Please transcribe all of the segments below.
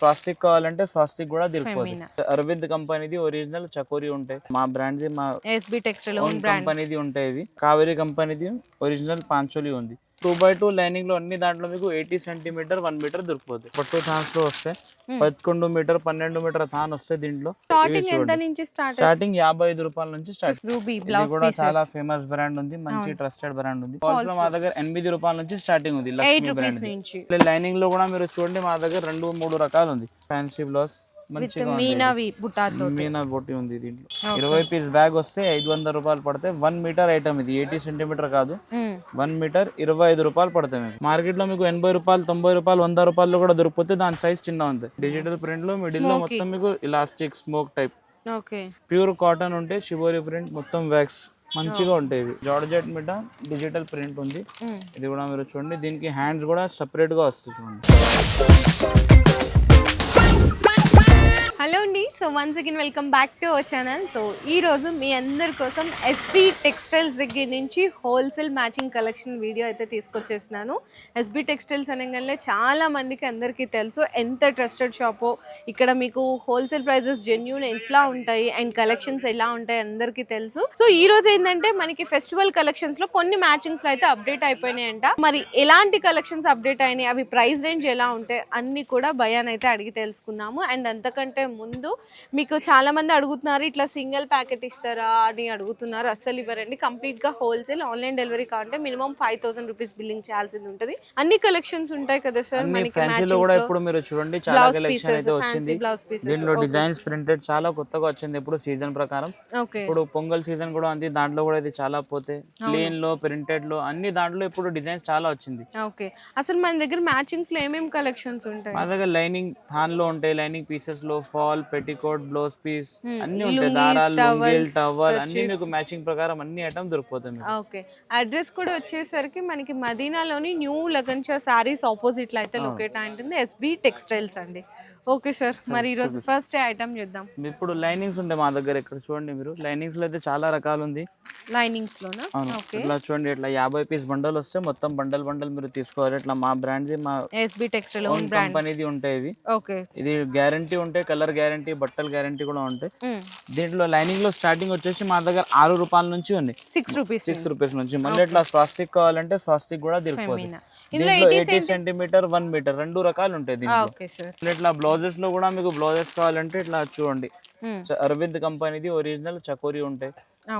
స్వాస్తిక్ కావాలంటే స్వాస్తిక్ కూడా. దొరికిపోతుంది అరవింద్ కంపెనీది ఒరిజినల్ చకోరి ఉంటాయి. మా బ్రాండ్ మా ఎస్బి టెక్స్టైల్ కంపెనీది ఉంటాయి కావేరి కంపెనీది ఒరిజినల్ పాంచోలి ఉంది. టూ బై టూ లైనింగ్లో అన్ని దాంట్లో మీకు ఎయిటీ సెంటీమీటర్ వన్ మీటర్ దొరికిపోతుంది పట్టు థాన్స్లో వస్తాయి పదకొండు మీటర్ పన్నెండు మీటర్ థాన్ వస్తాయి దీంట్లో స్టార్టింగ్ ఎంత నుంచి స్టార్ట్ స్టార్టింగ్ యాభై ఐదు రూపాయల నుంచి స్టార్ట్ రూబీ ఇది బ్లౌజ్ కూడా చాలా ఫేమస్ బ్రాండ్ ఉంది మంచి ట్రస్టెడ్ బ్రాండ్ ఉంది. లో మా దగ్గర ఎనిమిది రూపాయల నుంచి స్టార్టింగ్ ఉంది లక్ష్మీ బ్రాండ్ నుంచి. లైనింగ్లో కూడా మీరు చూడండి మా దగ్గర రెండు మూడు రకాలు ఉంది. ఫ్యాన్సీ బ్లౌజ్ మీనావి బుటాతో మీనా బొట్టి ఉంది దీంట్లో. ఇరవై పీస్ బ్యాగ్ వస్తే ఐదు వందల రూపాయలు పడితే వన్ మీటర్ ఐటమ్ ఇది. ఎయిటీ సెంటీమీటర్ కాదు. వన్ మీటర్ ఇరవై ఐదు రూపాయలు పడతాయి మీకు. మార్కెట్లో మీకు ఎనభై రూపాయలు తొంభై రూపాయలు వంద రూపాయలు కూడా దొరికిపోతే దాని సైజ్ చిన్న ఉంది. డిజిటల్ ప్రింట్లో మిడిల్లో మొత్తం మీకు elastic smock type pure cotton ఉంటే షిబోరి ప్రింట్ మొత్తం వ్యాక్స్ మంచిగా ఉంటాయి ఇవి. జార్జెట్ మీద డిజిటల్ ప్రింట్ ఉంది. ఇది కూడా మీరు చూడండి. దీనికి హ్యాండ్స్ కూడా సపరేట్గా వస్తుంది చూడండి. హలో అండి so once again welcome back to our channel so ఈ రోజు మీ అందరి కోసం ఎస్బి టెక్స్టైల్స్ దగ్గర నుంచి హోల్సేల్ మ్యాచింగ్ కలెక్షన్ వీడియో అయితే తీసుకొచ్చేసినాను ఎస్బి టెక్స్టైల్స్ అనగానే చాలా మందికి అందరికీ తెలుసు. ఎంత ట్రస్టెడ్ షాపో ఇక్కడ మీకు హోల్సేల్ ప్రైజెస్ జెన్యున్ ఎట్లా ఉంటాయి అండ్ కలెక్షన్స్ ఎలా ఉంటాయి అందరికీ తెలుసు. సో ఈ రోజు ఏంటంటే మనకి ఫెస్టివల్ కలెక్షన్స్లో కొన్ని మ్యాచింగ్స్లో అయితే అప్డేట్ అయిపోయినాయంట. మరి ఎలాంటి కలెక్షన్స్ అప్డేట్ అయినాయి? అవి ప్రైస్ రేంజ్ ఎలా ఉంటాయి? అన్ని కూడా భయాన్ అయితే అడిగి తెలుసుకుందాము. అండ్ అంతకంటే ముందు మీకు చాలా మంది అడుగుతున్నారు ఇట్లా సింగిల్ ప్యాకెట్ ఇస్తారా? అని అడుగుతున్నారు. అస్సలు ఇవ్వరండి. కంప్లీట్గా హోల్సేల్ ఆన్లైన్ డెలివరీ కావాలంటే minimum five thousand rupees billing చేయాల్సింది ఉంటుంది. అన్ని కలెక్షన్స్ ఉంటాయి కదా సార్ మనకి కూడా ఇప్పుడు మీరు చూడండి చాలా కలెక్షన్ అయితే వచ్చింది. దీంట్లో డిజైన్స్ ప్రింటెడ్ చాలా కొత్తగా వచ్చింది ఇప్పుడు సీజన్ ప్రకారం. ఇప్పుడు పొంగల్ సీజన్ కూడా ఉంది దాంట్లో కూడా ఇది చాలా పోతే ప్లేన్లో ప్రింటెడ్లో అన్ని దాంట్లో ఇప్పుడు డిజైన్స్ చాలా వచ్చింది. ఓకే అసలు మన దగ్గర మ్యాచింగ్స్లో ఏమేమి కలెక్షన్స్ ఉంటాయి? మా దగ్గర లైనింగ్ థాన్లో ఉంటాయి లైనింగ్ పీసెస్లో ఫాల్ పెట్టికోట్ బ్లౌజ్ పీస్. అన్ని ఉంటాయి. దారాలు లుంగీలు టవల్ అన్ని. మీకు మ్యాచింగ్ ప్రకారం అన్ని ఐటమ్ దొరికిపోతాయి మీకు. ఓకే అడ్రస్ కూడా వచ్చేసరికి మనకి మదీనాలోని న్యూ లగన్షా సారీస్ ఆపోజిట్లో అయితే లొకేట్ అయి ఉంటుంది. ఎస్బి టెక్స్టైల్స్ అండి. ఓకే సార్ మరి ఈరోజు ఫస్ట్ ఐటమ్ చూద్దాం. ఇప్పుడు లైనింగ్స్ ఉంటాయి మా దగ్గర ఇక్కడ చూడండి మీరు. లైనింగ్స్లో అయితే చాలా రకాలు ఉంది. లైనింగ్స్ లోనా? ఇట్లా చూడండి ఇట్లా యాభై పీస్ బండల్ వస్తే మొత్తం బండల్ బండల్ మీరు తీసుకోవాలి. ఇట్లా మా బ్రాండ్ ది మా ఎస్బి టెక్స్టైల్ ఓన్ బ్రాండ్ కంపెనీది ఉంటాయి ఇవి. ఓకే ఇది గ్యారంటీ ఉంటాయి కలర్ గ్యారంటీ బట్టల గ్యారంటీ కూడా ఉంటాయి. దీంట్లో లైనింగ్లో స్టార్టింగ్ వచ్చేసి మా దగ్గర ఆరు రూపాయల నుంచి ఉంది. సిక్స్ రూపీస్ సిక్స్ రూపీస్ నుంచి. మళ్ళీ ఇట్లా స్వాస్తిక్ కావాలంటే స్వాస్తిక్ కూడా దొరికిపోతుంది దీంట్లో ఎయిటీ సెంటీమీటర్ వన్ మీటర్ రెండు రకాలు ఉంటాయి దీంట్లో. మళ్ళీ ఇట్లా బ్లౌజెస్లో కూడా మీకు బ్లౌజెస్ కావాలంటే ఇట్లా చూడండి. అరవింద్ కంపెనీది ఒరిజినల్ చకోరి ఉంటాయి.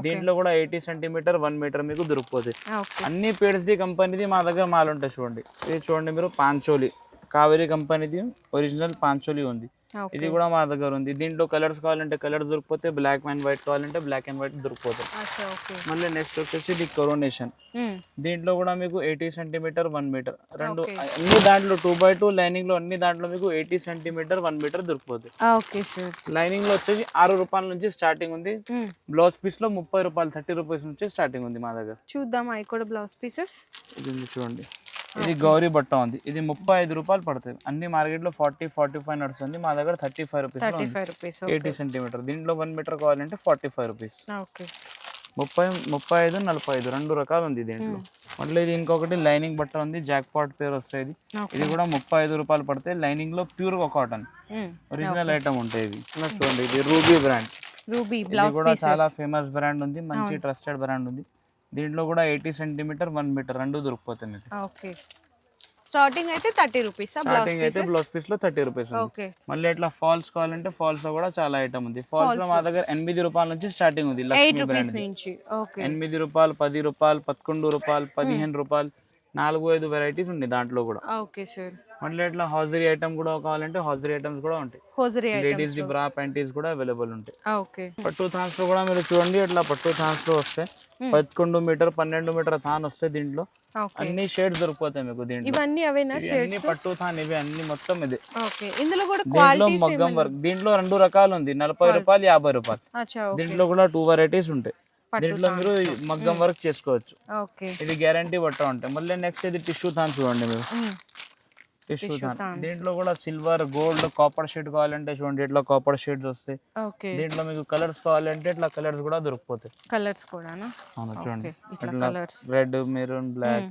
దీంట్లో కూడా ఎయిటీ సెంటీమీటర్ వన్ మీటర్ మీకు దొరికిపోతాయి ఓకే అన్ని పేడ్స్ ది కంపెనీది మా దగ్గర మాల్ ఉంటాయి చూడండి. ఇది చూడండి మీరు పాంచోలి కావేరి కంపెనీది ఒరిజినల్ పాంచోలి ఉంది. ఇది కూడా మా దగ్గర ఉంది. దీంట్లో కలర్స్ కావాలంటే కలర్స్ దొరికిపోతే బ్లాక్ అండ్ వైట్ కావాలంటే బ్లాక్ అండ్ వైట్ దొరికిపోతాయి. మళ్ళీ నెక్స్ట్ వచ్చేసి ఇది కొరోనేషన్ దీంట్లో కూడా మీకు ఎయిటీ సెంటీమీటర్ వన్ మీటర్. రెండు అన్ని దాంట్లో టూ బై టూ లైనింగ్లో అన్ని దాంట్లో మీకు ఎయిటీ సెంటీమీటర్ వన్ మీటర్ దొరికిపోతుంది లైనింగ్లో వచ్చేసి ఆరు రూపాయల నుంచి స్టార్టింగ్ ఉంది. బ్లౌజ్ పీస్లో ముప్పై రూపాయలు థర్టీ రూపీస్ నుంచి స్టార్టింగ్ ఉంది మా దగ్గర. చూద్దాం అవి కూడా బ్లౌజ్ పీసెస్ ఇది చూడండి. ఇది గౌరీ బట్ట ఉంది ఇది ముప్పై ఐదు రూపాయలు పడుతుంది. అన్ని మార్కెట్లో ఫార్టీ ఫార్టీ ఫైవ్ నడుస్తుంది. మా దగ్గర thirty five rupees eighty centimetre. దీంట్లో వన్ మీటర్ కావాలంటే ఫార్టీ ఫైవ్ రూపీస్. ముప్పై ముప్పై ఐదు నలభై ఐదు రెండు రకాలు ఉంది దీంట్లో. మళ్ళీ ఇది ఇంకొకటి లైనింగ్ బట్ట ఉంది. జాక్ పాట్ పేరు వస్తుంది. ఇది. కూడా ముప్పై ఐదు రూపాయలు పడతాయి లైనింగ్లో ప్యూర్ కాటన్ ఒరిజినల్ ఐటమ్ ఉంటాయి ఇలా చూడండి ఇది రూబీ బ్రాండ్. రూబీ ఇది బ్లౌజ్ కూడా చాలా ఫేమస్ బ్రాండ్ ఉంది. మంచి ట్రస్టెడ్ బ్రాండ్ ఉంది. దీంట్లో కూడా ఎయిటీ సెంటీమీటర్ వన్ మీటర్ రెండు దొరికిపోతాయి మీకు ఓకే. స్టార్టింగ్ అయితే థర్టీ రూపీస్ స్టార్టింగ్ అయితే బ్లౌజ్ పీస్లో థర్టీ రూపీస్ ఉంది. మళ్ళీ ఇట్లా ఫాల్స్ కావాలంటే ఫాల్స్లో కూడా చాలా ఐటమ్ ఉంది. ఫాల్స్లో మా దగ్గర ఎనిమిది రూపాయల నుంచి స్టార్టింగ్ ఉంది లక్ష్మీ బ్రాండ్ ఎనిమిది రూపాయలు పది రూపాయలు పదకొండు రూపాయలు పదిహేను రూపాయలు నాలుగు ఐదు వెరైటీస్ ఉన్నాయి దాంట్లో కూడా. ఓకే సార్ మళ్ళీ ఇట్లా హాజరీ ఐటమ్ కూడా కావాలంటే హాజరీ ఐటమ్స్ కూడా ఉంటాయి. Hosiery ladies the bra panties కూడా అవైలబుల్ ఉంటాయి. ఓకే. పట్టు థాన్స్లో కూడా మీరు చూడండి ఇట్లా పట్టు థాన్స్లో వస్తాయి పదకొండు మీటర్ పన్నెండు మీటర్ థాన్ వస్తాయి దీంట్లో. అన్ని షేడ్స్ దొరికిపోతాయి మీకు దీంట్లో. ఇవన్నీ అవేనా అన్ని పట్టు థాన్ ఇవి అన్ని మొత్తం ఇది. ఓకే. ఇందులో కూడా దీంట్లో మగ్గం వర్క్. దీంట్లో రెండు రకాలు ఉంది. నలభై రూపాయలు యాభై రూపాయలు. దీంట్లో కూడా టూ వెరైటీస్ ఉంటాయి. దీంట్లో మీరు మగ్గం వర్క్ చేసుకోవచ్చు. ఇది గ్యారంటీ బట్ట ఉంటాయి. మళ్ళీ నెక్స్ట్ ఇది టిష్యూ థాన్ చూడండి మీరు. దీంట్లో. కూడా సిల్వర్ గోల్డ్ కాపర్ షీట్ కావాలంటే చూడండి ఇట్లా కాపర్ షీట్స్ వస్తాయి. ఓకే. దీంట్లో మీకు కలర్స్ కావాలంటే ఇట్లా కలర్స్ కూడా దొరికిపోతాయి. కలర్స్ కూడానా? అవును చూడండి. ఇట్లా రెడ్ మెరూన్ బ్లాక్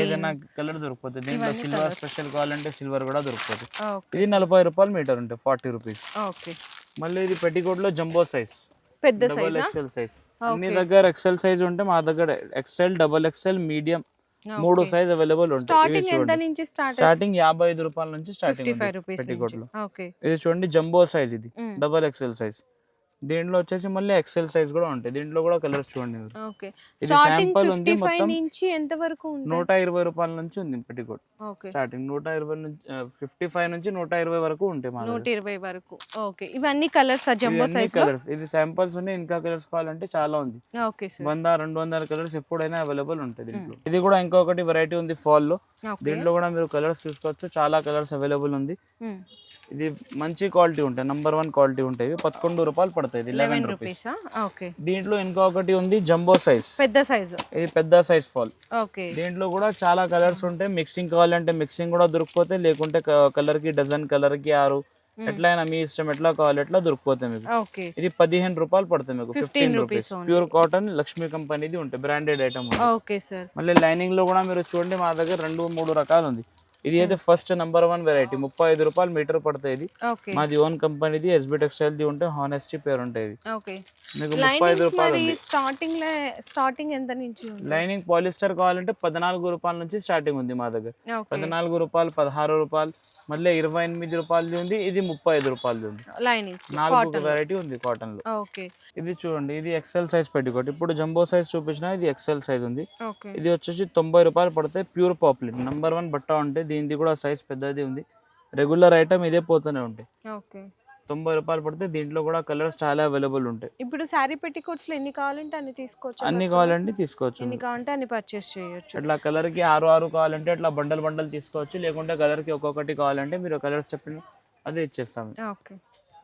ఏదైనా కలర్ దొరికిపోతుంది దీంట్లో సిల్వర్ స్పెషల్ కావాలంటే సిల్వర్ కూడా దొరికిపోతుంది ఓకే. ఇది నలభై రూపాయలు మీటర్ ఉంటాయి ఫార్టీ రూపీస్ ఓకే. మళ్ళీ ఇది పెట్టికోట్లో జంబో సైజ్ పెద్ద డబల్ సైజా ఎక్సెల్ సైజ్ మీ దగ్గర ఎక్సెల్ సైజ్ ఉంటే మా దగ్గర ఎక్సెల్ డబల్ ఎక్సెల్ మీడియం మూడు సైజ్ అవైలబుల్ ఉంటాయి స్టార్టింగ్ యాభై ఐదు రూపాయల నుంచి స్టార్టింగ్ ఇది చూడండి జంబో సైజ్ ఇది. డబల్ ఎక్సెల్ సైజ్ దీంట్లో వచ్చేసి మళ్ళీ ఎక్సెల్ సైజ్ కూడా ఉంటాయి. దీంట్లో కూడా కలర్స్ చూడండి. ఓకే. ఇది sample ఉంది మొత్తం. నుంచి ఎంత వరకు ఉంది నూట ఇరవై రూపాయల నుంచి ఉంది పెట్టికోట్ స్టార్టింగ్ నూట ఇరవై నుంచి ఫిఫ్టీ ఫైవ్ నుంచి నూట ఇరవై వరకు ఉంటాయి మా నూట ఇరవై వరకు. ఓకే. ఇవన్నీ కలర్స్ జంబో సైజ్ కలర్స్ ఇది శాంపుల్స్ ఉన్నాయి. ఇంకా కలర్స్ కావాలంటే చాలా ఉంది. ఓకే వంద రెండు వందల కలర్స్ ఎప్పుడైనా అవైలబుల్ ఉంటాయి దీంట్లో. ఇది కూడా ఇంకొకటి వెరైటీ ఉంది ఫాల్లో. దీంట్లో కూడా మీరు కలర్స్ చూసుకోవచ్చు. చాలా కలర్స్ అవైలబుల్ ఉంది. ఇది మంచి క్వాలిటీ ఉంటాయి. నంబర్ వన్ క్వాలిటీ ఉంటాయి. పదకొండు రూపాయలు పడతాయి. ఇది లెవెన్ రూపీస్? ఓకే. దీంట్లో ఇంకొకటి ఉంది జంబో సైజ్. పెద్ద సైజు. ఇది పెద్ద సైజ్ ఫాల్. ఓకే. దీంట్లో కూడా చాలా కలర్స్ ఉంటాయి. మిక్సింగ్ కావాలంటే మిక్సింగ్ కూడా దొరికిపోతే లేకుంటే కలర్కి డజన్ కలర్కి ఆరు ఎట్లయినా మీ ఇష్టం ఎట్లా కావాలి ఎట్లా దొరికిపోతాయి మీకు. ఇది పదిహేను రూపాయలు పడుతుంది మీకు. Fifteen rupees. Pure cotton Lakshmi కంపెనీది ఉంటాయి. Branded item okay sir. మళ్ళీ లైనింగ్లో కూడా మీరు చూడండి మా దగ్గర రెండు మూడు రకాలు ఉంది. ఇది అయితే ఫస్ట్ నెంబర్ వన్ వెరైటీ ముప్పై ఐదు రూపాయలు మీటర్ పడుతుంది ఇది. మాది ఓన్ కంపెనీది ఎస్బి టెక్స్టైల్ ది ఉంటే హానెస్టీ పేరు ఉంటాయి మీకు ముప్పై ఐదు రూపాయలు స్టార్టింగ్ స్టార్టింగ్ ఎంత నుంచి లైనింగ్ పాలిస్టర్ కావాలంటే పద్నాలుగు రూపాయల నుంచి స్టార్టింగ్ ఉంది మా దగ్గర. పద్నాలుగు రూపాయలు పదహారు రూపాయలు మళ్ళీ ఇరవై ఎనిమిది రూపాయలది ఉంది ఇది ముప్పై ఐదు రూపాయలది ఉంది. లైనింగ్స్ నాలుగు వెరైటీ ఉంది కాటన్లో. ఓకే ఇది చూడండి ఇది ఎక్సెల్ సైజ్ పెట్టుకోటి ఇప్పుడు జంబో సైజ్ చూపించిన ఇది ఎక్సెల్ సైజ్ ఉంది. ఇది వచ్చేసి తొంభై రూపాయలు పడితే ప్యూర్ పాపులర్ నంబర్ వన్ బట్ట ఉంటే దీనిది కూడా సైజ్ పెద్దది ఉంది. రెగ్యులర్ ఐటమ్ ఇదే పోతూనే ఉంటాయి. ఓకే తొంభై రూపాయలు పడితే దీంట్లో కూడా కలర్స్ చాలా అవైలబుల్ ఉంటాయి. ఇప్పుడు శారీ పెట్టికోట్స్ ఎన్ని కావాలంటే అన్ని తీసుకోవచ్చు అన్ని కావాలంటే తీసుకోవచ్చు. ఎన్ని కావాలంటే అన్ని పర్చేస్ చేయొచ్చు. అట్లా కలర్కి ఆరు ఆరు కావాలంటే అట్లా బండల్ బండల్ తీసుకోవచ్చు. లేకుంటే కలర్కి ఒక్కొక్కటి కావాలంటే మీరు కలర్స్ చెప్పిన అదే ఇచ్చేస్తాం. ఓకే.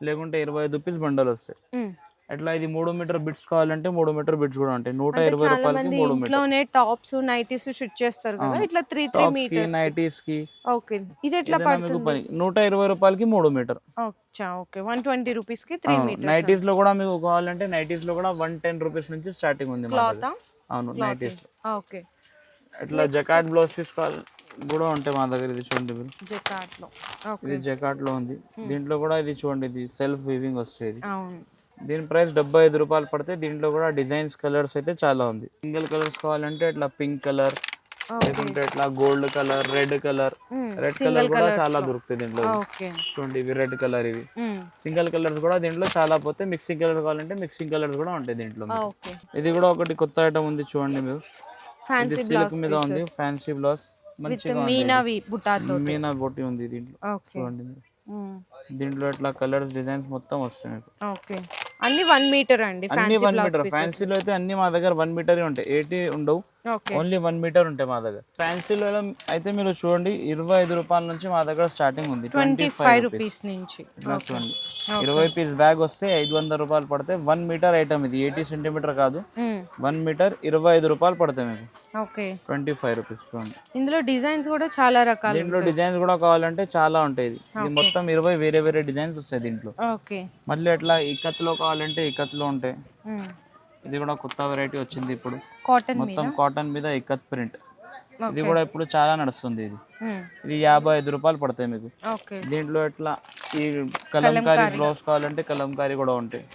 లేకుంటే ఇరవై ఐదు రూపీస్ బండల్ వస్తాయి. అట్లా ఇది మూడు మీటర్ బిట్స్ కావాలంటే మూడు మీటర్ బిట్స్ కూడా ఉంటాయి. నూట ఇరవై రూపాయలకి మూడు మీటర్. ఇంట్లోనే టాప్స్ నైటీస్ షూట్ చేస్తారు కదా? ఇట్లా త్రీ త్రీ మీటర్స్ నైటీస్కి ఓకే. ఇది ఎట్లా పడుతుంది? నూట ఇరవై రూపాయలకి మూడు మీటర్. ఓకే. వన్ ట్వంటీ రూపీస్కి త్రీ మీటర్స్ నైటీస్లో కూడా మీకు కావాలంటే నైటీస్లో కూడా వన్ టెన్ రూపీస్ నుంచి స్టార్టింగ్ ఉంది క్లాత్. అవును నైటీస్ ఓకే. ఇట్లా జకాట్ బ్లౌజ్ పీస్ కావాలి కూడా ఉంటాయి మా దగ్గర ఇది చూడండి మీరు. జకాట్లో ఇది జకాట్లో ఉంది దీంట్లో కూడా ఇది చూడండి ఇది సెల్ఫ్ వీవింగ్ వస్తుంది. అవును. దీని ప్రైస్ డెబ్బై ఐదు రూపాయలు పడితే దీంట్లో కూడా డిజైన్స్ కలర్స్ అయితే చాలా ఉంది. సింగిల్ కలర్స్ కావాలంటే ఇట్లా పింక్ కలర్ లేకుంటే ఇట్లా gold colour red colour. Red colour కూడా చాలా దొరుకుతాయి దీంట్లో. చూడండి ఇవి రెడ్ కలర్ ఇవి. సింగిల్ కలర్స్ కూడా దీంట్లో చాలా పోతే మిక్సింగ్ కలర్ కావాలంటే మిక్సింగ్ కలర్స్ కూడా ఉంటాయి దీంట్లో. ఇది కూడా ఒకటి కొత్త ఐటమ్ ఉంది చూడండి మీరు. ఇది సిల్క్ మీద ఉంది ఫ్యాన్సీ బ్లౌజ్ మంచిగా. మీనా బొట్టి ఉంది దీంట్లో. చూడండి దీంట్లో ఇట్లా కలర్స్ డిజైన్స్ మొత్తం వస్తాయి మీకు. అన్ని వన్ మీటర్ అండి అన్ని ఫ్యాన్సీ వన్ మీటర్ ఫ్యాన్సీలో అయితే అన్ని మా దగ్గర వన్ మీటర్ ఉంటాయి. ఎయిటీ ఉండవు. ఓన్లీ వన్ మీటర్ ఉంటాయి మా దగ్గర. ఫ్యాన్సీలో అయితే మీరు చూడండి ఇరవై ఐదు రూపాయల నుంచి మా దగ్గర స్టార్టింగ్ ఉంది. ట్వంటీ ఫైవ్ రూపీస్ నుంచి. చూడండి. ఇరవై పీస్ బ్యాగ్ వస్తే ఐదు వందల రూపాయలు పడతాయి వన్ మీటర్ ఐటమ్ ఇది. ఎయిటీ సెంటీమీటర్ కాదు. వన్ మీటర్ ఇరవై ఐదు రూపాయలు పడతాయి మీకు. ఓకే. ట్వంటీ ఫైవ్ రూపీస్ చూడండి. ఇందులో డిజైన్స్ కూడా చాలా రకాలు దీంట్లో డిజైన్స్ కూడా కావాలంటే చాలా ఉంటాయి. ఇది ఇది మొత్తం ఇరవై వేరే వేరే డిజైన్స్ వస్తాయి దీంట్లో. ఓకే. మళ్ళీ అట్లా ఇక్కత్లో కావాలంటే ఇక్కత్లో ఉంటాయి. ఇది కూడా కొత్త వెరైటీ వచ్చింది ఇప్పుడు. కాటన్ మొత్తం కాటన్ మీద ఇక్కత్ ప్రింట్ ఇది కూడా ఇప్పుడు చాలా నడుస్తుంది ఇది. ఇది యాభై ఐదు రూపాయలు పడతాయి మీకు. దీంట్లో ఎట్లా? ఈ కలంకారీ బ్లౌజ్ కావాలంటే కలంకారీ కూడా ఉంటాయి.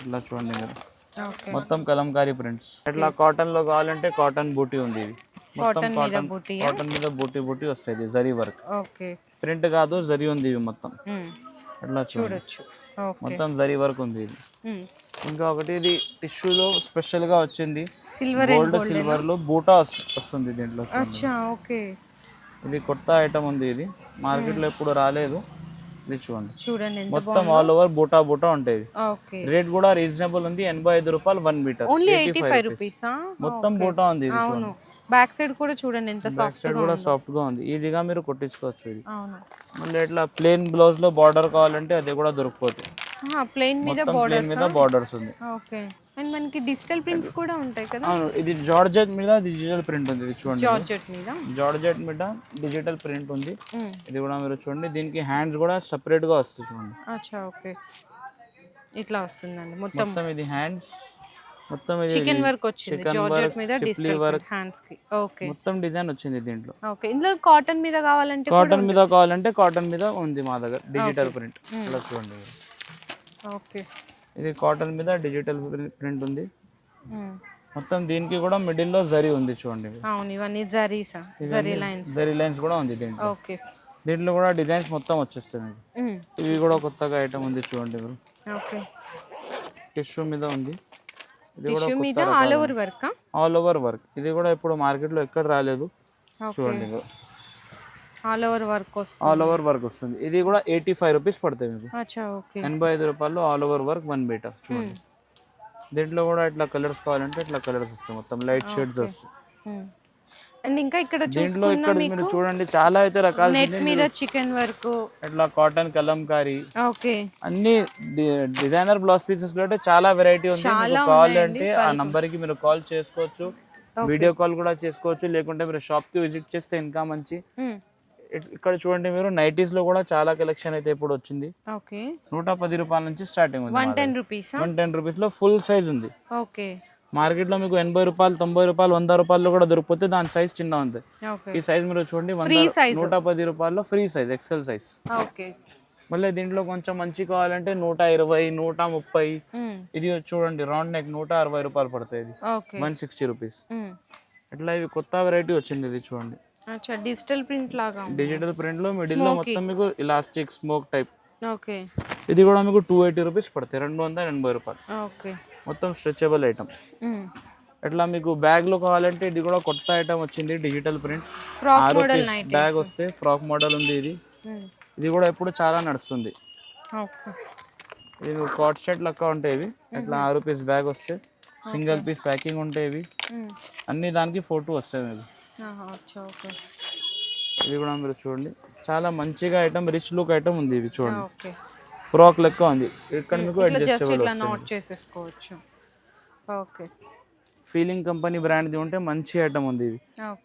ఇట్లా చూడండి మీరు. మొత్తం కలంకారీ ప్రింట్స్ ఇట్లా కాటన్లో కావాలంటే కాటన్ బూటీ ఉంది ఇది. మొత్తం కాటన్ కాటన్ మీద బూటీ బూటీ వస్తాయి జరీ వర్క్ ప్రింట్ కాదు జరీ ఉంది ఇవి మొత్తం. అట్లా చూడండి? చూడొచ్చు. మొత్తం జరీ వర్క్ ఉంది ఇది. ఇంకా ఒకటి ఇది టిష్యూలో స్పెషల్గా వచ్చింది సిల్వర్ గోల్డ్ సిల్వర్లో బూటా వస్- వస్తుంది దీంట్లో. అచ్చా ఓకే. ఇది కొత్త ఐటమ్ ఉంది ఇది. మార్కెట్లో ఎప్పుడు రాలేదు. ఇది చూడండి. చూడండి మొత్తం ఆల్ ఓవర్ బూటా బూటా ఉంటాయి ఓకే. రేట్ కూడా రీజనబుల్ ఉంది. ఎనభై ఐదు రూపాయలు one metre only eighty five రూపీసా మొత్తం బూటా ఉంది ఇది బ్యాక్ సైడ్ కూడా చూడండి ఎంత బ్యాక్ సాఫ్ట్ సైడ్ కూడా సాఫ్ట్గా ఉంది. ఈజీగా మీరు కుట్టించుకోవచ్చు ఇది. అవును. మళ్ళీ ఇట్లా ప్లేన్ బ్లౌజ్లో బార్డర్ కావాలంటే అది కూడా దొరికిపోతుంది ప్లెయిన్ మీద మొత్తం బార్డర్ ప్లేన్ మీద బార్డర్స్ ఉంది. ఓకే. అండ్ మనకి డిజిటల్ ప్రింట్స్ కూడా ఉంటాయి కదా? అవును ఇది జార్జెట్ మీద డిజిటల్ ప్రింట్ ఉంది ఇది చూడండి. జార్జెట్ మీద? జార్జెట్ మీద డిజిటల్ ప్రింట్ ఉంది. ఇది కూడా మీరు చూడండి దీనికి హ్యాండ్స్ కూడా separate గా వస్తుంది చూడండి. అచ్చా ఓకే. ఇట్లా వస్తుందండి మొత్తం. మొత్తం ఇది హ్యాండ్స్ మొత్తం ఇది చికెన్ వర్క్ వచ్చింది జార్జెట్ మీద డిజిటల్ వర్క్ హ్యాండ్స్కి ఓకే. మొత్తం డిజైన్ వచ్చింది దీంట్లో. ఓకే ఇందులో కాటన్ మీద కావాలంటే కాటన్ మీద కావాలంటే కాటన్ మీద ఉంది మా దగ్గర డిజిటల్ ప్రింట్ ఇలా చూడండి. ఓకే. ఇది కాటన్ మీద డిజిటల్ ప్రింట్ ఉంది. మొత్తం దీనికి కూడా మిడిల్లో జరీ ఉంది చూడండి. అవును ఇవన్నీ జరీ లైన్స్. జరీ లైన్స్ కూడా ఉంది దీంట్లో. ఓకే. దీంట్లో కూడా డిజైన్స్ మొత్తం వచ్చేస్తాయి ఇవి కూడా కొత్తగా ఐటమ్ ఉంది చూడండి మీరు ఓకే. టిష్యూ మీద ఉంది. ఇది కూడా టిష్యూ మీద all over work? All over work. ఇది కూడా ఇప్పుడు మార్కెట్లో ఎక్కడ రాలేదు. చూడండి ఆల్ ఓవర్ వర్క్ వస్తుంది. ఆల్ ఓవర్ వర్క్ వస్తుంది. ఇది కూడా ఎయిటీ ఫైవ్ రూపీస్ పడతాయి మీకు. ఎనభై ఐదు రూపాయలు all over work one metre చూడండి. దీంట్లో కూడా ఇట్లా కలర్స్ కావాలంటే ఇట్లా కలర్స్ వస్తాయి. మొత్తం లైట్ షేడ్స్ వస్తాయి. అండ్ ఇంకా ఇక్కడ దీంట్లో ఇక్కడ మీరు చూడండి చాలా అయితే రకాలు నెట్ మీద చికెన్ వర్క్ ఇట్లా కాటన్ కలంకారీ. ఓకే అన్ని డిజైనర్ బ్లౌజ్ పీసెస్లో అయితే చాలా వెరైటీ ఉంది. మీకు కావాలంటే ఆ నంబర్కి మీరు కాల్ చేసుకోవచ్చు. వీడియో కాల్ కూడా చేసుకోవచ్చు. లేకుంటే మీరు షాప్కి విజిట్ చేస్తే ఇంకా మంచి ఇట్- ఇక్కడ చూడండి మీరు నైటీస్లో కూడా చాలా కలెక్షన్ అయితే ఇప్పుడు వచ్చింది. ఓకే. నూట పది రూపాయల నుంచి స్టార్టింగ్ ఉంది one ten rupees one ten రూపీస్లో ఫుల్ సైజ్ ఉంది. ఓకే. మార్కెట్లో మీకు ఎనభై రూపాయలు తొంభై రూపాయలు వంద రూపాయల్లో కూడా దొరికిపోతే దాని సైజ్ చిన్న ఉంది. ఈ సైజ్ మీరు చూడండి. నూట పది రూపాయల్లో free size XL size okay. మళ్ళీ దీంట్లో కొంచెం మంచి కావాలంటే నూట ఇరవై నూట ముప్పై. ఇది చూడండి రౌండ్ నెక్ నూట అరవై రూపాయలు పడుతుంది వన్ సిక్స్టీ రూపీస్. ఇట్లా ఇవి కొత్త వెరైటీ వచ్చింది ఇది చూడండి. అచ్చా డిజిటల్ ప్రింట్ లాగా. డిజిటల్ ప్రింట్లో మిడిల్లో మొత్తం మీకు ఇలాస్టిక్ స్మోక్ టైప్ ఓకే. ఇది కూడా మీకు టూ ఎయిటీ రూపీస్ పడతాయి రెండు వందల ఎనభై రూపాయలు. ఓకే. మొత్తం స్ట్రెచబుల్ ఐటమ్ ఇట్లా మీకు బ్యాగ్లో కావాలంటే ఇది కూడా కొత్త ఐటమ్ వచ్చింది డిజిటల్ ప్రింట్ బ్యాగ్ వస్తే ఫ్రాక్ మోడల్ ఉంది ఇది. ఇది కూడా ఇప్పుడు చాలా నడుస్తుంది. ఓకే. ఇది కాట్ సెట్ లెక్క ఉంటాయి ఇవి. ఇట్లా ఆరు పీస్ బ్యాగ్ వస్తే సింగిల్ పీస్ ప్యాకింగ్ ఉంటాయి ఇవి. అన్ని దానికి ఫోటో వస్తాయి మీకు. ఇవి కూడా మీరు చూడండి. చాలా మంచిగా ఐటమ్ రిచ్ లుక్ ఐటమ్ ఉంది ఇవి చూడండి. ఫ్రాక్ లెక్క ఉంది. ఇక్కడ మీకు అడ్జస్టబుల్ చేసేసుకోవచ్చు. ఓకే. ఫీలింగ్ కంపెనీ బ్రాండ్ది ఉంటే మంచి ఐటమ్ ఉంది ఇవి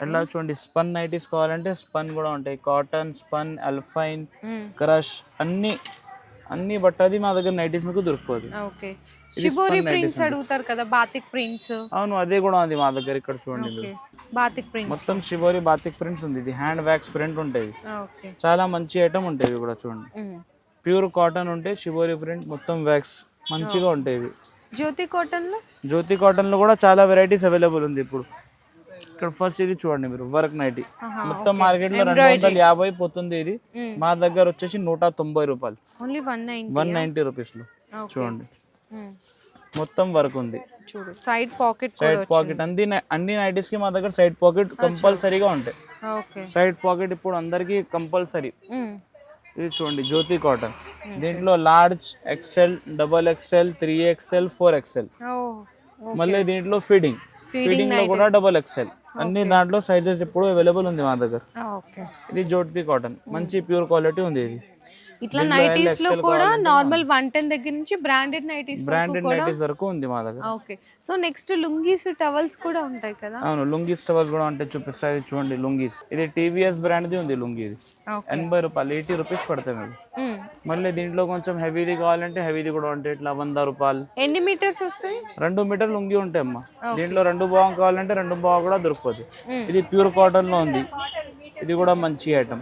ఎట్లా చూడండి స్పన్ నైటీస్ కావాలంటే స్పన్ కూడా ఉంటాయి. కాటన్ స్పన్ అల్ఫైన్ క్రష్ అన్ని అన్ని బట్టది మా దగ్గర నైటీస్ మీకు దొరికిపోదు ఓకే. షిబోరి ప్రింట్స్ అడుగుతారు కదా బాతిక్ ప్రింట్స్ అవును అదే కూడా ఉంది మా దగ్గర ఇక్కడ చూడండి మీరు బాతిక్ ప్రింట్స్ మొత్తం షివోరి బాతిక్ ప్రింట్స్ ఉంది. ఇది హ్యాండ్ వ్యాక్స్ ప్రింట్ ఉంటాయి. చాలా మంచి ఐటమ్ ఉంటాయి కూడా చూడండి. ప్యూర్ కాటన్ ఉంటే షివోరి ప్రింట్ మొత్తం వ్యాక్స్ మంచిగా ఉంటాయి జ్యోతి కాటన్లో? జ్యోతి కాటన్లో కూడా చాలా వెరైటీస్ అవైలబుల్ ఉంది ఇప్పుడు. ఇక్కడ ఫస్ట్ ఇది చూడండి మీరు వర్క్ నైటీ. మొత్తం మార్కెట్లో రెండు వందల యాభై పోతుంది ఇది. మా దగ్గర వచ్చేసి నూట తొంభై రూపాయలు. Only one nine one ninety రూపీస్లో. చూడండి. మొత్తం వర్క్ ఉంది. సైడ్ పాకెట్ సైడ్ పాకెట్ అన్ని అన్ని నైటీస్కి మా దగ్గర సైడ్ పాకెట్ కంపల్సరీగా ఉంటాయి. సైడ్ పాకెట్ ఇప్పుడు అందరికి కంపల్సరీ ఇది చూడండి జ్యోతి కాటన్ దీంట్లో large XL double XL three XL four XL మళ్ళీ దీంట్లో ఫీడింగ్ ఫీడింగ్లో కూడా డబల్ ఎక్సెల్ అన్ని దాంట్లో సైజెస్ ఇప్పుడు అవైలబుల్ ఉంది మా దగ్గర. ఇది జ్యోతి కాటన్ మంచి ప్యూర్ క్వాలిటీ ఉంది ఇది. ఇట్లా నైటీస్లో కూడా నార్మల్ వన్ టెన్ దగ్గర నుంచి బ్రాండెడ్ నైటీస్ బ్రాండెడ్ నైటీస్ వరకు ఉంది మా దగ్గర. Okay so next lungis towels కూడా ఉంటాయి కదా? అవును లుంగీస్ టవల్స్ కూడా అంటే చూపిస్తా ఇది చూడండి లుంగీస్. ఇది టీవీఎస్ బ్రాండ్ది ఉంది లుంగీ ఇది ఎనభై రూపాయలు ఎయిటీ రూపీస్ పడతాయి మీకు మళ్ళీ దీంట్లో కొంచెం హెవీది కావాలంటే హెవీది కూడా ఉంటాయి. ఇట్లా వంద రూపాయలు. ఎన్ని మీటర్స్ వస్తాయి? రెండు మీటర్ లుంగి ఉంటాయి అమ్మా. దీంట్లో రెండు భాగం కావాలంటే రెండు భాగం కూడా దొరికిపోతుంది ఇది ప్యూర్ కాటన్లో ఉంది. ఇది కూడా మంచి ఐటమ్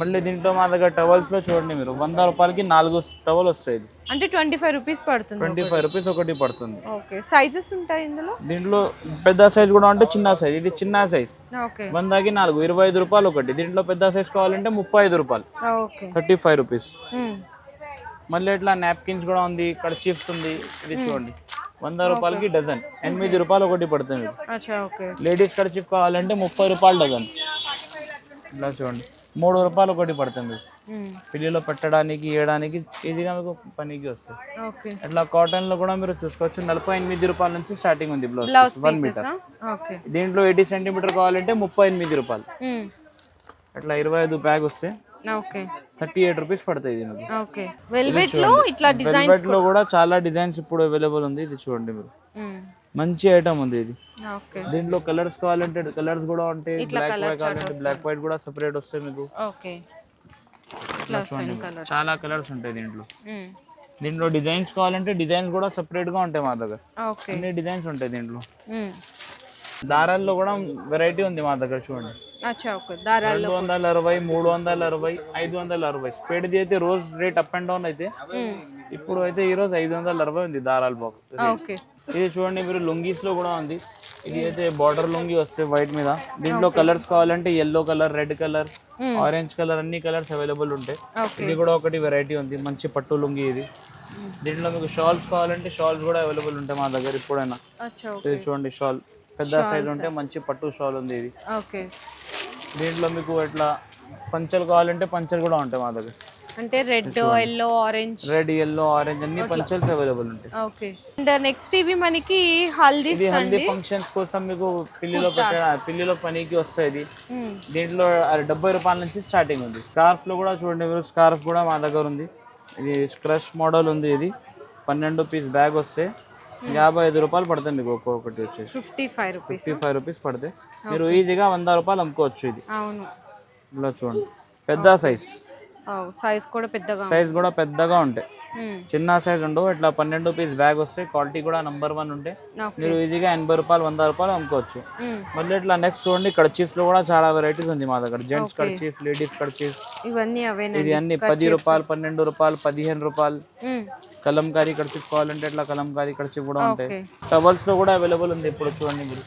మళ్ళీ దీంట్లో మా దగ్గర టవల్స్లో చూడండి మీరు వంద రూపాయలకి నాలుగు టవల్ వస్తాయి ఇది. అంటే ట్వంటీ ఫైవ్ రూపీస్ పడుతుంది ట్వంటీ ఫైవ్ రూపీస్ ఒకటి పడుతుంది. ఓకే. సైజెస్ ఉంటాయి ఇందులో? దీంట్లో పెద్ద సైజ్ కూడా ఉంటే చిన్న సైజ్ ఇది చిన్న సైజ్ వందకి నాలుగు ఇరవై ఐదు రూపాయలు ఒకటి. దీంట్లో పెద్ద సైజ్ కావాలంటే ముప్పై ఐదు రూపాయలు. థర్టీ ఫైవ్ రూపీస్ మళ్ళీ ఇట్లా నాప్కిన్స్ కూడా ఉంది ఇక్కడ చిప్స్ ఉంది ఇది చూడండి. వంద రూపాయలకి డజన్ ఎనిమిది రూపాయలు ఒకటి పడుతుంది. లేడీస్ కర్చీఫ్ కావాలంటే ముప్పై రూపాయలు డజన్ ఇలా చూడండి. మూడు రూపాయలు ఒకటి పడుతుంది. పిల్లిలో పెట్టడానికి ఇవ్వడానికి ఈజీగా మీకు పనికి వస్తుంది. అట్లా కాటన్లో కూడా మీరు చూసుకోవచ్చు. నలభై ఎనిమిది రూపాయల నుంచి స్టార్టింగ్ ఉంది బ్లౌజ్ వన్ మీటర్ దీంట్లో ఎయిటీ సెంటీమీటర్ కావాలంటే ముప్పై ఎనిమిది రూపాయలు. అట్లా ఇరవై ఐదు బ్యాగ్ వస్తే థర్టీ ఎయిట్ రూపీస్ పడుతుంది ఇది లో ఇట్లా వెల్వెట్లో కూడా చాలా డిజైన్స్ ఇప్పుడు అవైలబుల్ ఉంది. ఇది చూడండి మీరు. మంచి ఐటమ్ ఉంది ఇది. దీంట్లో కలర్స్ కావాలంటే కలర్స్ కూడా ఉంటాయి బ్లాక్ వైట్ కావాలంటే బ్లాక్ వైట్ కూడా సెపరేట్ వస్తాయి మీకు. చాలా కలర్స్ ఉంటాయి దీంట్లో. దీంట్లో డిజైన్స్ కావాలంటే డిజైన్స్ కూడా separate గా ఉంటాయి మా దగ్గర. అన్ని డిజైన్స్ ఉంటాయి దీంట్లో. దారాల్లో కూడా వెరైటీ ఉంది మా దగ్గర చూడండి. రెండు వందల అరవై మూడు వందల అరవై ఐదు వందల అరవై. స్పేడ్ది అయితే రోజు రేట్ అప్ అండ్ డౌన్ అయితే ఇప్పుడు అయితే ఈ రోజు ఐదు వందల అరవై ఉంది దారాల బాక్స్ ఇది చూడండి మీరు లుంగీస్లో కూడా ఉంది. ఇది అయితే బార్డర్ లుంగి వస్తే వైట్ మీద. దీంట్లో కలర్స్ కావాలంటే yellow colour red colour orange colour అన్ని కలర్స్ అవైలబుల్ ఉంటాయి. ఇది కూడా ఒకటి వెరైటీ ఉంది. మంచి పట్టు లుంగి ఇది. దీంట్లో మీకు షాల్స్ కావాలంటే షాల్స్ కూడా అవైలబుల్ ఉంటాయి మా దగ్గర ఇప్పుడైనా ఇది చూడండి షాల్ పెద్ద సైజ్ ఉంటే మంచి పట్టు షాల్ ఉంది ఇది. దీంట్లో మీకు ఇట్లా పంచలు కావాలంటే పంచలు కూడా ఉంటాయి మా దగ్గర. అంటే red yellow orange red yellow orange అన్ని పంచల్స్ అవైలబుల్ ఉంటాయి. ఓకే అండ్ నెక్స్ట్ ఇవి మనకి హల్దీస్ ఇది హల్దీ ఫంక్షన్స్ కోసం మీకు పిల్లిలో పెట్ట పిల్లిలో పనికి వస్తాయి ఇది. దీంట్లో డెబ్బై రూపాయల నుంచి స్టార్టింగ్ ఉంది. స్కార్ఫ్లో కూడా చూడండి మీరు స్కార్ఫ్ కూడా మా దగ్గర ఉంది. ఇది క్రష్ మోడల్ ఉంది ఇది. పన్నెండు పీస్ బ్యాగ్ వస్తే యాభై ఐదు రూపాయలు పడతాయి మీకు ఒక్కొక్కటి వచ్చేసి. Fifty five rupees fifty five rupees పడతాయి మీరు ఈజీగా వంద రూపాయలు అమ్ముకోవచ్చు ఇది. అవును. ఇలా చూడండి. పెద్ద సైజ్ సైజ్ కూడా పెద్దగా సైజ్ కూడా పెద్దగా ఉంటాయి. చిన్న సైజ్ ఉండవు ఇట్లా పన్నెండు పీస్ బ్యాగ్ వస్తాయి క్వాలిటీ కూడా నంబర్ వన్ ఉంటాయి మీరు ఈజీగా ఎనభై రూపాయలు వంద రూపాయలు అమ్ముకోవచ్చు. మ్మ్. మళ్ళీ ఇట్లా నెక్స్ట్ చూడండి కర్చీఫ్లో కూడా చాలా వెరైటీస్ ఉంది మా దగ్గర. జెంట్స్ కర్చీఫ్ లేడీస్ కర్చీఫ్ ఇవన్నీ అవేనండి. ఇది అన్ని పది రూపాయలు పన్నెండు రూపాయలు పదిహేను రూపాయలు. కలంకారీ కర్చీఫ్ కావాలంటే ఇట్లా కలంకారీ కర్చీఫ్ కూడా ఉంటాయి. టవల్స్లో కూడా అవైలబుల్ ఉంది ఇప్పుడు చూడండి మీరు.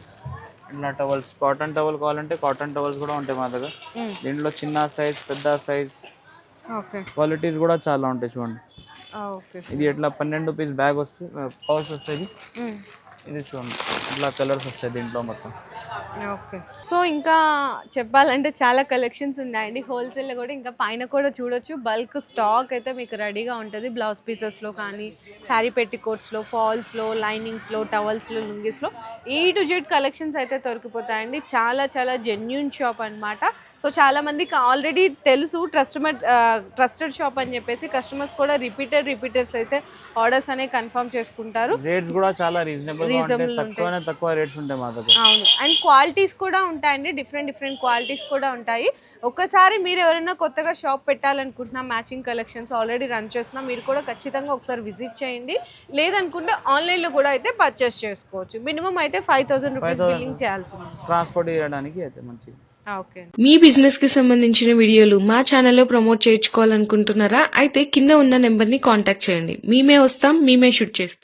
ఇట్లా టవల్స్ కాటన్ టవల్ కావాలంటే కాటన్ టవల్స్ కూడా ఉంటాయి మా దగ్గర. దీంట్లో చిన్న సైజ్ పెద్ద సైజ్ క్వాలిటీస్ కూడా చాలా ఉంటాయి చూడండి. ఇది ఇట్లా పన్నెండు పీస్ బ్యాగ్ వస్తుంది పౌచ్ వస్తుంది. ఇది చూడండి. ఇట్లా కలర్స్ వస్తాయి దీంట్లో మొత్తం. ఓకే. సో ఇంకా చెప్పాలంటే చాలా కలెక్షన్స్ ఉన్నాయండి. హోల్సేల్లో కూడా ఇంకా పైన కూడా చూడొచ్చు. బల్క్ స్టాక్ అయితే మీకు రెడీగా ఉంటుంది. బ్లౌజ్ పీసెస్లో కానీ శారీ పెట్టికోట్స్లో ఫాల్స్లో లైనింగ్స్లో టవల్స్లో లుంగీస్లో ఏ టు జెడ్ కలెక్షన్స్ అయితే దొరికిపోతాయండి. చాలా చాలా జెన్యున్ షాప్ అన్నమాట. సో చాలా మందికి ఆల్రెడీ తెలుసు ట్రస్టమర్ ట్రస్టెడ్ షాప్ అని చెప్పేసి కస్టమర్స్ కూడా రిపీటెడ్ రిపీటర్స్ అయితే ఆర్డర్స్ అనేవి కన్ఫర్మ్ చేసుకుంటారు. రేట్స్ కూడా చాలా రీజనబుల్గా ఉంటాయి. తక్కువనే తక్కువ రేట్స్ ఉంటాయి మా దగ్గర. అవును. అండ్ క్వాలిటీస్ కూడా ఉంటాయండి. డిఫరెంట్ డిఫరెంట్ క్వాలిటీస్ కూడా ఉంటాయి. ఒక్కసారి మీరు ఎవరైనా కొత్తగా షాప్ పెట్టాలనుకుంటున్నా మ్యాచింగ్ కలెక్షన్స్ ఆల్రెడీ రన్ చేస్తున్నా మీరు కూడా ఖచ్చితంగా ఒకసారి విజిట్ చేయండి. లేదనుకుంటే ఆన్లైన్లో కూడా అయితే పర్చేస్ చేసుకోవచ్చు. మినిమం అయితే ఫైవ్ థౌసండ్ రూపీస్ బిల్లింగ్ చేయాల్సింది. ట్రాన్స్పోర్ట్ చేయడానికి అయితే మంచిది. ఓకే. మీ బిజినెస్కి సంబంధించిన వీడియోలు మా ఛానల్లో ప్రమోట్ చేయించుకోవాలనుకుంటున్నారా? అయితే కింద ఉన్న నెంబర్ని కాంటాక్ట్ చేయండి. మేమే వస్తాం మేమే షూట్ చేస్తాం.